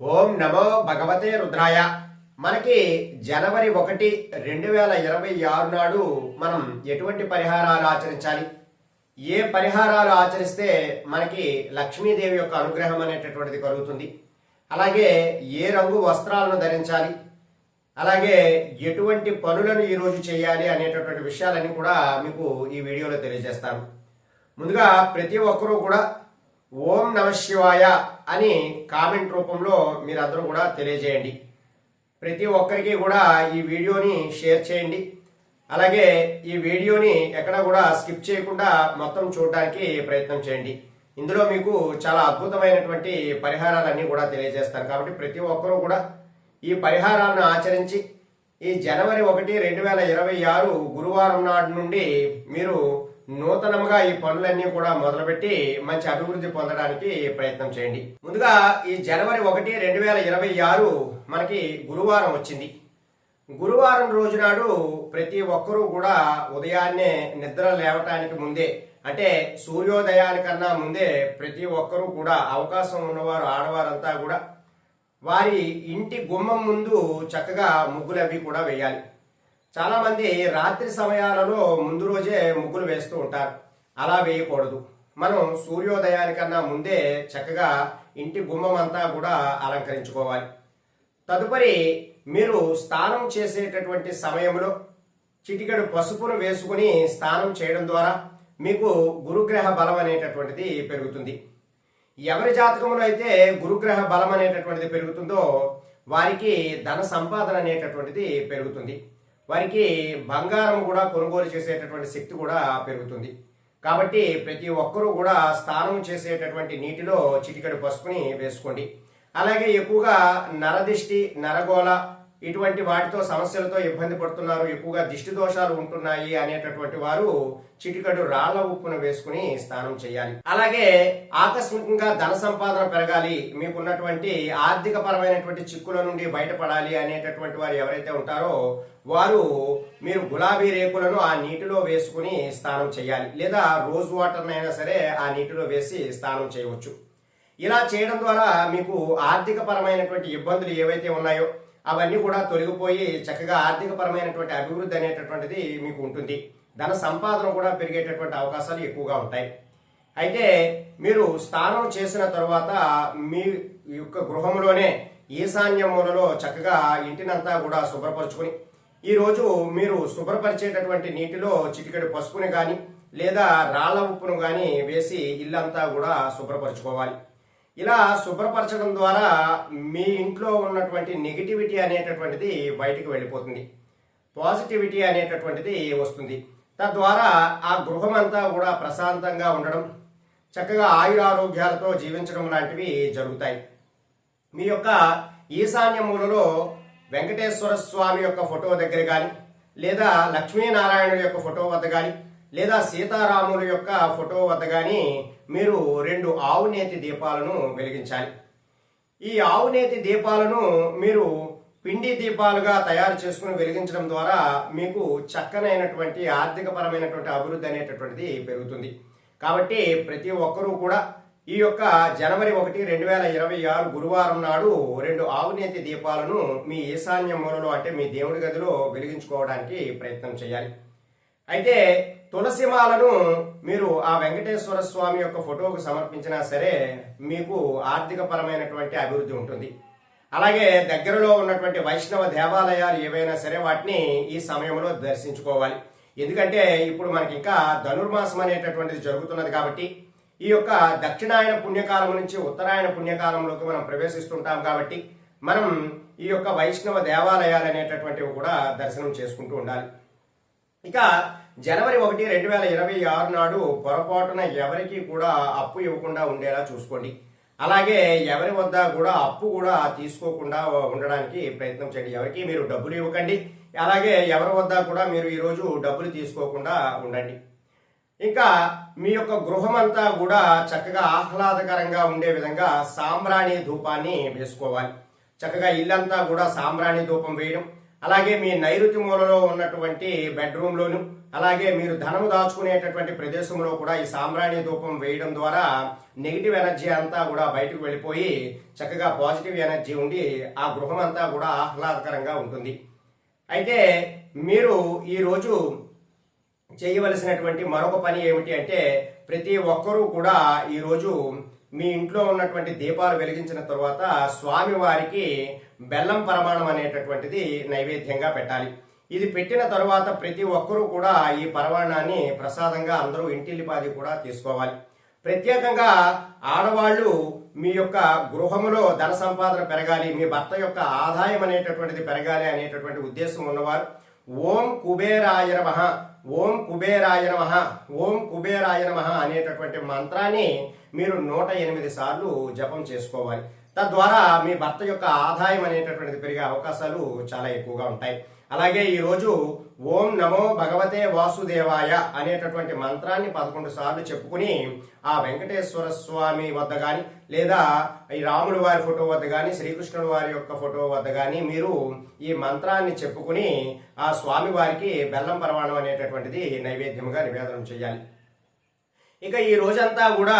ఓం నమో భగవతే రుద్రాయ. మనకి జనవరి ఒకటి రెండు వేల ఇరవై ఆరు నాడు మనం ఎటువంటి పరిహారాలు ఆచరించాలి? ఏ పరిహారాలు ఆచరిస్తే మనకి లక్ష్మీదేవి యొక్క అనుగ్రహం అనేటటువంటిది కలుగుతుంది. అలాగే ఏ రంగు వస్త్రాలను ధరించాలి? అలాగే ఎటువంటి పనులను ఈరోజు చేయాలి అనేటటువంటి విషయాలన్నీ కూడా మీకు ఈ వీడియోలో తెలియజేస్తాను. ముందుగా ప్రతి ఒక్కరూ కూడా ఓం నమ శివాయ అని కామెంట్ రూపంలో మీరందరూ కూడా తెలియజేయండి. ప్రతి ఒక్కరికి కూడా ఈ వీడియోని షేర్ చేయండి. అలాగే ఈ వీడియోని ఎక్కడ కూడా స్కిప్ చేయకుండా మొత్తం చూడడానికి ప్రయత్నం చేయండి. ఇందులో మీకు చాలా అద్భుతమైనటువంటి పరిహారాలన్నీ కూడా తెలియజేస్తాను. కాబట్టి ప్రతి ఒక్కరూ కూడా ఈ పరిహారాలను ఆచరించి ఈ జనవరి ఒకటి రెండు వేల ఇరవై ఆరు గురువారం నాడు నుండి మీరు నూతనంగా ఈ పనులన్నీ కూడా మొదలుపెట్టి మంచి అభివృద్ధి పొందడానికి ప్రయత్నం చేయండి. ముందుగా ఈ జనవరి ఒకటి రెండు వేల ఇరవై ఆరు మనకి గురువారం వచ్చింది. గురువారం రోజు నాడు ప్రతి ఒక్కరూ కూడా ఉదయాన్నే నిద్ర లేవటానికి ముందే అంటే సూర్యోదయానికన్నా ముందే ప్రతి ఒక్కరూ కూడా అవకాశం ఉన్నవారు ఆడవారంతా కూడా వారి ఇంటి గుమ్మం ముందు చక్కగా ముగ్గులు అవి కూడా వేయాలి. చాలా మంది రాత్రి సమయాలలో ముందు రోజే ముగ్గులు వేస్తూ ఉంటారు. అలా వేయకూడదు. మనం సూర్యోదయానికన్నా ముందే చక్కగా ఇంటి గుమ్మం అంతా కూడా అలంకరించుకోవాలి. తదుపరి మీరు స్నానం చేసేటటువంటి సమయంలో చిటికెడు పసుపును వేసుకుని స్నానం చేయడం ద్వారా మీకు గురుగ్రహ బలం అనేటటువంటిది పెరుగుతుంది. ఎవరి జాతకంలో అయితే గురుగ్రహ బలం అనేటటువంటిది పెరుగుతుందో వారికి ధన సంపాదన అనేటటువంటిది పెరుగుతుంది. వారికి బంగారం కూడా కొనుగోలు చేసేటటువంటి శక్తి కూడా పెరుగుతుంది. కాబట్టి ప్రతి ఒక్కరూ కూడా స్నానం చేసేటటువంటి నీటిలో చిటికెడు పసుపుని వేసుకోండి. అలాగే ఎక్కువగా నరదిష్టి నరగోళ ఇటువంటి వాటితో సమస్యలతో ఇబ్బంది పడుతున్నారు ఎక్కువగా దిష్టి దోషాలు ఉంటున్నాయి అనేటటువంటి వారు చిటికడు రాళ్ళ ఉప్పును వేసుకుని స్నానం చేయాలి. అలాగే ఆకస్మికంగా ధన సంపాదన పెరగాలి. మీకున్నటువంటి ఆర్థిక పరమైనటువంటి చిక్కుల నుండి బయటపడాలి అనేటటువంటి వారు ఎవరైతే ఉంటారో వారు మీరు గులాబీ రేకులను ఆ నీటిలో వేసుకుని స్నానం చేయాలి. లేదా రోజ్ వాటర్నైనా సరే ఆ నీటిలో వేసి స్నానం చేయవచ్చు. ఇలా చేయడం ద్వారా మీకు ఆర్థిక పరమైనటువంటి ఇబ్బందులు ఏవైతే ఉన్నాయో అవన్నీ కూడా తొలగిపోయి చక్కగా ఆర్థికపరమైనటువంటి అభివృద్ధి అనేటటువంటిది మీకు ఉంటుంది. ధన సంపాదన కూడా పెరిగేటటువంటి అవకాశాలు ఎక్కువగా ఉంటాయి. అయితే మీరు స్నానం చేసిన తర్వాత మీ యొక్క గృహంలోనే ఈశాన్య మూలలో చక్కగా ఇంటినంతా కూడా శుభ్రపరచుకొని ఈరోజు మీరు శుభ్రపరిచేటటువంటి నీటిలో చిటికెడు పసుపుని కానీ లేదా రాళ్ళ ఉప్పును కానీ వేసి ఇల్లంతా కూడా శుభ్రపరచుకోవాలి. ఇలా శుభ్రపరచడం ద్వారా మీ ఇంట్లో ఉన్నటువంటి నెగిటివిటీ అనేటటువంటిది బయటికి వెళ్ళిపోతుంది. పాజిటివిటీ అనేటటువంటిది వస్తుంది. తద్వారా ఆ గృహం అంతా కూడా ప్రశాంతంగా ఉండడం చక్కగా ఆయురారోగ్యాలతో జీవించడం లాంటివి జరుగుతాయి. మీ యొక్క ఈశాన్య మూలలో వెంకటేశ్వర స్వామి యొక్క ఫోటో దగ్గర కానీ లేదా లక్ష్మీనారాయణుడి యొక్క ఫోటో వద్ద కానీ లేదా సీతారాముల యొక్క ఫోటో వద్ద కానీ మీరు రెండు ఆవునేతి దీపాలను వెలిగించాలి. ఈ ఆవునేతి దీపాలను మీరు పిండి దీపాలుగా తయారు చేసుకుని వెలిగించడం ద్వారా మీకు చక్కనైనటువంటి ఆర్థికపరమైనటువంటి అభివృద్ధి అనేటటువంటిది పెరుగుతుంది. కాబట్టి ప్రతి ఒక్కరూ కూడా ఈ యొక్క జనవరి ఒకటి రెండు వేల ఇరవై ఆరు గురువారం నాడు రెండు ఆవునేతి దీపాలను మీ ఈశాన్య మూలలో అంటే మీ దేవుడి గదిలో వెలిగించుకోవడానికి ప్రయత్నం చేయాలి. అయితే తులసిమాలను మీరు ఆ వెంకటేశ్వర స్వామి యొక్క ఫోటోకు సమర్పించినా సరే మీకు ఆర్థిక పరమైనటువంటి అభివృద్ధి ఉంటుంది. అలాగే దగ్గరలో ఉన్నటువంటి వైష్ణవ దేవాలయాలు ఏవైనా సరే వాటిని ఈ సమయంలో దర్శించుకోవాలి. ఎందుకంటే ఇప్పుడు మనకి ఇంకా ధనుర్మాసం అనేటటువంటిది జరుగుతున్నది కాబట్టి ఈ యొక్క దక్షిణాయన పుణ్యకాలం నుంచి ఉత్తరాయణ పుణ్యకాలంలోకి మనం ప్రవేశిస్తుంటాం కాబట్టి మనం ఈ యొక్క వైష్ణవ దేవాలయాలు అనేటటువంటివి కూడా దర్శనం చేసుకుంటూ ఉండాలి. ఇక జనవరి ఒకటి రెండు వేల ఇరవై ఆరు నాడు పొరపాటున ఎవరికి కూడా అప్పు ఇవ్వకుండా ఉండేలా చూసుకోండి. అలాగే ఎవరి వద్ద కూడా అప్పు కూడా తీసుకోకుండా ఉండడానికి ప్రయత్నం చేయండి. ఎవరికి మీరు డబ్బులు ఇవ్వకండి. అలాగే ఎవరి వద్ద కూడా మీరు ఈరోజు డబ్బులు తీసుకోకుండా ఉండండి. ఇంకా మీ యొక్క గృహం అంతా కూడా చక్కగా ఆహ్లాదకరంగా ఉండే విధంగా సాంబ్రాణి ధూపాన్ని వేసుకోవాలి. చక్కగా ఇల్లంతా కూడా సాంబ్రాణి ధూపం వేయడం అలాగే మీ నైరుతి మూలలో ఉన్నటువంటి బెడ్రూమ్లోను అలాగే మీరు ధనము దాచుకునేటటువంటి ప్రదేశంలో కూడా ఈ సామ్రాణి ధూపం వేయడం ద్వారా నెగిటివ్ ఎనర్జీ అంతా కూడా బయటకు వెళ్ళిపోయి చక్కగా పాజిటివ్ ఎనర్జీ ఉండి ఆ గృహం అంతా కూడా ఆహ్లాదకరంగా ఉంటుంది. అయితే మీరు ఈరోజు చేయవలసినటువంటి మరొక పని ఏమిటి అంటే ప్రతి ఒక్కరూ కూడా ఈరోజు మీ ఇంట్లో ఉన్నటువంటి దీపాలు వెలిగించిన తర్వాత స్వామివారికి బెల్లం పరమాణం అనేటటువంటిది నైవేద్యంగా పెట్టాలి. ఇది పెట్టిన తరువాత ప్రతి ఒక్కరూ కూడా ఈ పరమాణాన్ని ప్రసాదంగా అందరూ ఇంటిల్లిపాది కూడా తీసుకోవాలి. ప్రత్యేకంగా ఆడవాళ్ళు మీ యొక్క గృహములో ధన సంపాదన పెరగాలి మీ భర్త యొక్క ఆదాయం అనేటటువంటిది పెరగాలి అనేటటువంటి ఉద్దేశం ఉన్నవారు ఓం కుబేరాయ నమః ఓం కుబేరాయ నమః ఓం కుబేరాయ నమః అనేటటువంటి మంత్రాన్ని మీరు నూట ఎనిమిది సార్లు జపం చేసుకోవాలి. తద్వారా మీ భర్త యొక్క ఆదాయం అనేటటువంటిది పెరిగే అవకాశాలు చాలా ఎక్కువగా ఉంటాయి. అలాగే ఈరోజు ఓం నమో భగవతే వాసుదేవాయ అనేటటువంటి మంత్రాన్ని పదకొండు సార్లు చెప్పుకుని ఆ వెంకటేశ్వర స్వామి వద్ద కానీ లేదా ఈ రాముడు వారి ఫోటో వద్ద కానీ శ్రీకృష్ణుడు వారి యొక్క ఫోటో వద్ద కానీ మీరు ఈ మంత్రాన్ని చెప్పుకుని ఆ స్వామి వారికి బెల్లం పరమాణం అనేటటువంటిది నైవేద్యంగా నివేదనం చేయాలి. ఇక ఈ రోజంతా కూడా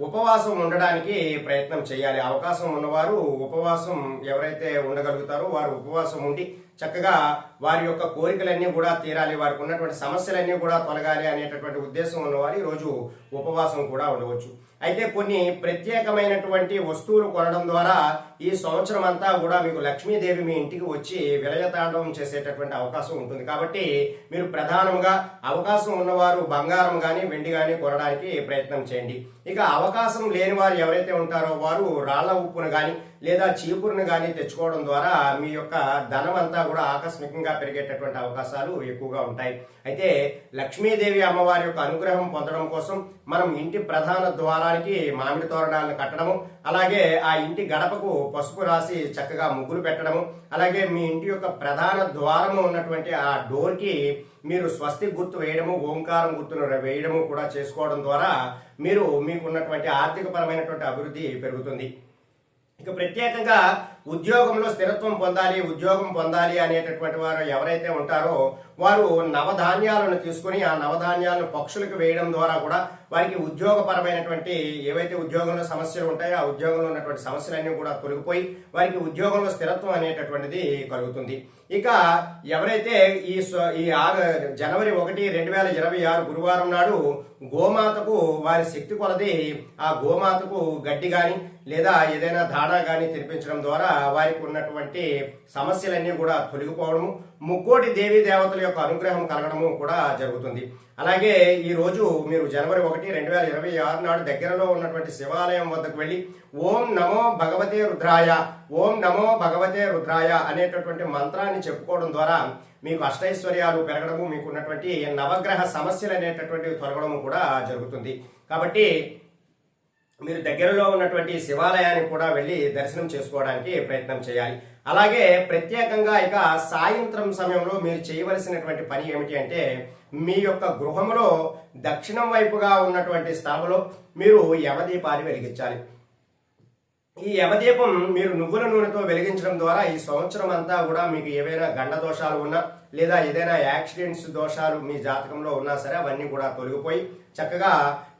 ఉపవాసం ఉండడానికి ప్రయత్నం చేయాలి. అవకాశం ఉన్నవారు ఉపవాసం ఎవరైతే ఉండగలుగుతారో వారు ఉపవాసం ఉండి చక్కగా వారి యొక్క కోరికలన్నీ కూడా తీరాలి వారికి ఉన్నటువంటి సమస్యలన్నీ కూడా తొలగాలి అనేటటువంటి ఉద్దేశం ఉన్నవారు ఈరోజు రోజు ఉపవాసం కూడా ఉండవచ్చు. అయితే కొన్ని ప్రత్యేకమైనటువంటి వస్తువులు కొనడం ద్వారా ఈ సంవత్సరం అంతా కూడా మీకు లక్ష్మీదేవి మీ ఇంటికి వచ్చి విలయతాండవం చేసేటటువంటి అవకాశం ఉంటుంది. కాబట్టి మీరు ప్రధానంగా అవకాశం ఉన్నవారు బంగారం కానీ వెండి కానీ కొనడానికి ప్రయత్నం చేయండి. ఇక అవకాశం లేని వారు ఎవరైతే ఉంటారో వారు రాళ్ళ ఉప్పును కానీ లేదా చీపురును కానీ తెచ్చుకోవడం ద్వారా మీ యొక్క ధనం అంతా కూడా ఆకస్మికంగా పెరిగేటటువంటి అవకాశాలు ఎక్కువగా ఉంటాయి. అయితే లక్ష్మీదేవి అమ్మవారి యొక్క అనుగ్రహం పొందడం కోసం మనం ఇంటి ప్రధాన ద్వారానికి మామిడి తోరణాలను కట్టడము అలాగే ఆ ఇంటి గడపకు పసుపు రాసి చక్కగా ముగ్గులు పెట్టడము అలాగే మీ ఇంటి యొక్క ప్రధాన ద్వారము ఉన్నటువంటి ఆ డోర్కి మీరు స్వస్తి గుర్తు వేయడము ఓంకారం గుర్తును వేయడము కూడా చేసుకోవడం ద్వారా మీరు మీకున్నటువంటి ఆర్థిక పరమైనటువంటి అభివృద్ధి పెరుగుతుంది. ఇక ప్రత్యేకంగా ఉద్యోగంలో స్థిరత్వం పొందాలి ఉద్యోగం పొందాలి అనేటటువంటి వారు ఎవరైతే ఉంటారో వారు నవధాన్యాలను తీసుకుని ఆ నవధాన్యాలను పక్షులకు వేయడం ద్వారా కూడా వారికి ఉద్యోగపరమైనటువంటి ఏవైతే ఉద్యోగంలో సమస్యలు ఉంటాయో ఆ ఉద్యోగంలో ఉన్నటువంటి సమస్యలన్నీ కూడా తొలగిపోయి వారికి ఉద్యోగంలో స్థిరత్వం అనేటటువంటిది కలుగుతుంది. ఇక ఎవరైతే ఈ ఈ జనవరి ఒకటి రెండు వేల ఇరవై ఆరు గురువారం నాడు గోమాతకు వారి శక్తి కొలది ఆ గోమాతకు గడ్డి కానీ లేదా ఏదైనా దాణా కానీ తినిపించడం ద్వారా వారికి ఉన్నటువంటి సమస్యలన్నీ కూడా తొలగిపోవడము ముక్కోటి దేవీ దేవతల యొక్క అనుగ్రహం కలగడము కూడా జరుగుతుంది. అలాగే ఈ రోజు మీరు జనవరి ఒకటి రెండు వేల ఇరవై ఆరు నాడు దగ్గరలో ఉన్నటువంటి శివాలయం వద్దకు వెళ్ళి ఓం నమో భగవతే రుద్రాయ ఓం నమో భగవతే రుద్రాయ అనేటటువంటి మంత్రాన్ని చెప్పుకోవడం ద్వారా మీకు అష్టైశ్వర్యాలు పెరగడము మీకు ఉన్నటువంటి నవగ్రహ సమస్యలు అనేటటువంటివి తొలగడము కూడా జరుగుతుంది. కాబట్టి మీరు దగ్గరలో ఉన్నటువంటి శివాలయానికి కూడా వెళ్ళి దర్శనం చేసుకోవడానికి ప్రయత్నం చేయాలి. అలాగే ప్రత్యేకంగా ఇక సాయంత్రం సమయంలో మీరు చేయవలసినటువంటి పని ఏమిటి అంటే మీ యొక్క గృహంలో దక్షిణం వైపుగా ఉన్నటువంటి స్థలంలో మీరు యమదీపాన్ని వెలిగించాలి. ఈ యమదీపం మీరు నువ్వుల నూనెతో వెలిగించడం ద్వారా ఈ సంవత్సరం అంతా కూడా మీకు ఏవైనా గండ దోషాలు ఉన్నా లేదా ఏదైనా యాక్సిడెంట్స్ దోషాలు మీ జాతకంలో ఉన్నా సరే అవన్నీ కూడా తొలగిపోయి చక్కగా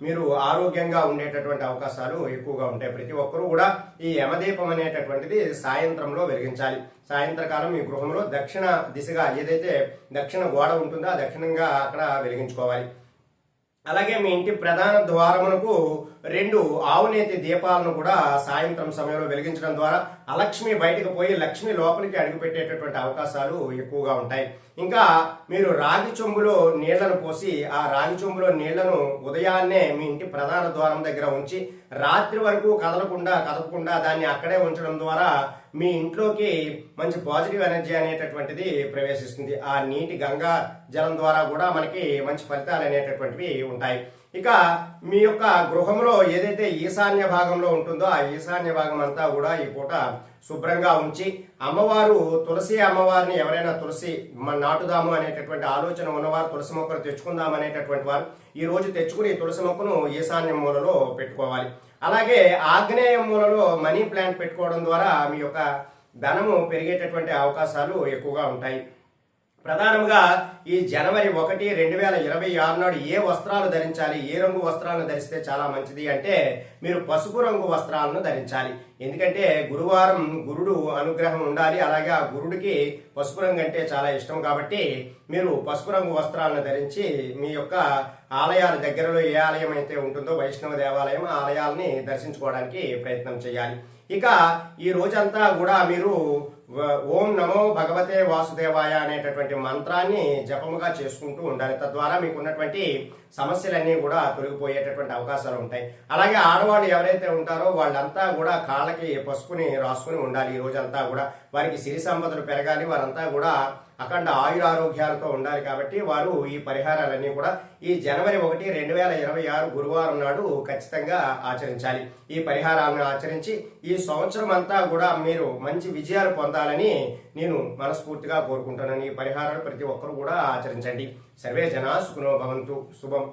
మీరు ఆరోగ్యంగా ఉండేటటువంటి అవకాశాలు ఎక్కువగా ఉంటాయి. ప్రతి ఒక్కరూ కూడా ఈ యమదీపం అనేటటువంటిది సాయంత్రంలో వెలిగించాలి. సాయంత్రకాలం మీ గృహంలో దక్షిణ దిశగా ఏదైతే దక్షిణ గోడ ఉంటుందో ఆ దక్షిణంగా అక్కడ వెలిగించుకోవాలి. అలాగే మీ ఇంటి ప్రధాన ద్వారమునకు రెండు ఆవునేతి దీపాలను కూడా సాయంత్రం సమయంలో వెలిగించడం ద్వారా అలక్ష్మి బయటకు పోయి లక్ష్మి లోపలికి అడుగుపెట్టేటటువంటి అవకాశాలు ఎక్కువగా ఉంటాయి. ఇంకా మీరు రాగి చెంబులో నీళ్ళను పోసి ఆ రాగి చెంబులో నీళ్ళను ఉదయాన్నే మీ ఇంటి ప్రధాన ద్వారం దగ్గర ఉంచి రాత్రి వరకు కదలకుండా కదపకుండా దాన్ని అక్కడే ఉంచడం ద్వారా మీ ఇంట్లోకి మంచి పాజిటివ్ ఎనర్జీ అనేటటువంటిది ప్రవేశిస్తుంది. ఆ నీటి గంగా జలం ద్వారా కూడా మనకి మంచి ఫలితాలు అనేటటువంటివి ఉంటాయి. ఇక మీ యొక్క గృహంలో ఏదైతే ఈశాన్య భాగంలో ఉంటుందో ఆ ఈశాన్య భాగం అంతా కూడా ఈ పూట శుభ్రంగా ఉంచి అమ్మవారు తులసి అమ్మవారిని ఎవరైనా తులసి మన నాటుదాము అనేటటువంటి ఆలోచన ఉన్నవారు తులసి మొక్కను తెచ్చుకుందాం అనేటటువంటి వారు ఈ రోజు తెచ్చుకుని తులసి మొక్కను ఈశాన్య మూలలో పెట్టుకోవాలి. అలాగే ఆగ్నేయ మూలలో మనీ ప్లాంట్ పెట్టుకోవడం ద్వారా మీ యొక్క ధనము పెరిగేటటువంటి అవకాశాలు ఎక్కువగా ఉంటాయి. ప్రధానంగా ఈ జనవరి ఒకటి రెండు వేల ఇరవై ఆరు నాడు ఏ వస్త్రాలు ధరించాలి ఏ రంగు వస్త్రాలను ధరిస్తే చాలా మంచిది అంటే మీరు పసుపు రంగు వస్త్రాలను ధరించాలి. ఎందుకంటే గురువారం గురుడు అనుగ్రహం ఉండాలి అలాగే ఆ గురుడికి పసుపు రంగు అంటే చాలా ఇష్టం కాబట్టి మీరు పసుపు రంగు వస్త్రాలను ధరించి మీ యొక్క ఆలయాల దగ్గరలో ఏ ఆలయం అయితే ఉంటుందో వైష్ణవ దేవాలయం ఆ ఆలయాల్ని దర్శించుకోవడానికి ప్రయత్నం చేయాలి. ఇక ఈ రోజంతా కూడా మీరు ఓం నమో భగవతే వాసుదేవాయ అనేటటువంటి మంత్రాన్ని జపముగా చేసుకుంటూ ఉండాలి. తద్వారా మీకు ఉన్నటువంటి సమస్యలన్నీ కూడా తొలగిపోయేటటువంటి అవకాశాలు ఉంటాయి. అలాగే ఆడవాళ్ళు ఎవరైతే ఉంటారో వాళ్ళంతా కూడా కాళ్ళకి పసుపుని రాసుకుని ఉండాలి. ఈ రోజంతా కూడా వారికి సిరి సంపదలు పెరగాలి. వారంతా కూడా అఖండ ఆయురారోగ్యాలతో ఉండాలి కాబట్టి వారు ఈ పరిహారాలన్నీ కూడా ఈ జనవరి ఒకటి రెండు వేల ఇరవై ఆరు గురువారం నాడు ఖచ్చితంగా ఆచరించాలి. ఈ పరిహారాలను ఆచరించి ఈ సంవత్సరం అంతా కూడా మీరు మంచి విజయాలు పొందాలని నేను మనస్ఫూర్తిగా కోరుకుంటున్నాను. ఈ పరిహారాలు ప్రతి ఒక్కరు కూడా ఆచరించండి. సర్వే జనా సుఖనో భవంతు. శుభం.